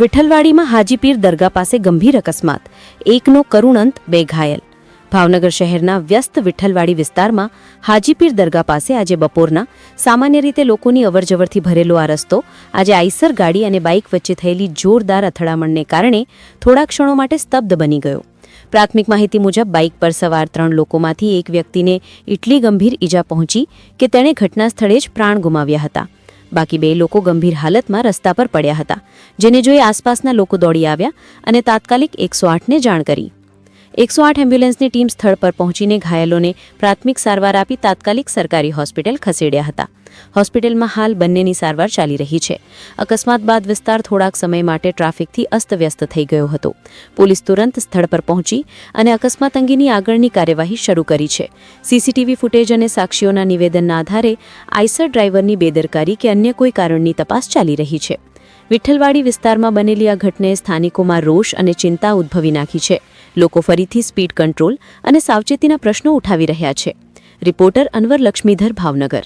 વિઠ્ઠલવાડીમાં હાજીપીર દરગાહ પાસે ગંભીર અકસ્માત. એકનો કરુણ અંત બે ઘાયલ. ભાવનગર શહેરના વ્યસ્ત વિઠ્ઠલવાડી વિસ્તારમાં હાજીપીર દરગાહ પાસે આજે બપોરના સામાન્ય રીતે લોકોની અવરજવરથી ભરેલો આ રસ્તો આજે આઈસર ગાડી અને બાઇક વચ્ચે થયેલી જોરદાર અથડામણને કારણે થોડા ક્ષણો માટે સ્તબ્ધ બની ગયો. પ્રાથમિક માહિતી મુજબ બાઇક પર સવાર ત્રણ લોકોમાંથી એક વ્યક્તિને એટલી ગંભીર ઈજા પહોંચી કે તેણે ઘટના સ્થળે જ પ્રાણ ગુમાવ્યા હતા. બાકી બે લોકો ગંભીર હાલતમાં રસ્તા પર પડ્યા હતા, જેને જોઈ આસપાસના લોકો દોડી આવ્યા અને તાત્કાલિક એકસો આઠને જાણ કરી. એકસો આઠ એમ્બ્યુલન્સની ટીમ સ્થળ પર પહોંચીને ઘાયલોને પ્રાથમિક સારવાર આપી તાત્કાલિક સરકારી હોસ્પિટલ ખસેડ્યા હતા. હોસ્પિટલમાં હાલ બંનેની સારવાર ચાલી રહી છે. અકસ્માત બાદ વિસ્તાર થોડાક સમય માટે ટ્રાફિકથી અસ્તવ્યસ્ત થઈ ગયો હતો. પોલીસ તુરંત સ્થળ પર પહોંચી અને અકસ્માત અંગેની આગળની કાર્યવાહી શરૂ કરી છે. સીસીટીવી ફૂટેજ અને સાક્ષીઓના નિવેદનના આધારે આઈસર ડ્રાઈવરની બેદરકારી કે અન્ય કોઈ કારણની તપાસ ચાલી રહી છે. વિઠ્ઠલવાડી વિસ્તારમાં બનેલી આ ઘટનાએ સ્થાનિકોમાં રોષ અને ચિંતા ઉદ્ભવી નાખી છે. લોકો ફરીથી સ્પીડ કંટ્રોલ અને સાવચેતીના પ્રશ્નો ઉઠાવી રહ્યા છે. રિપોર્ટર અનવર લક્ષ્મીધર ભાવનગર.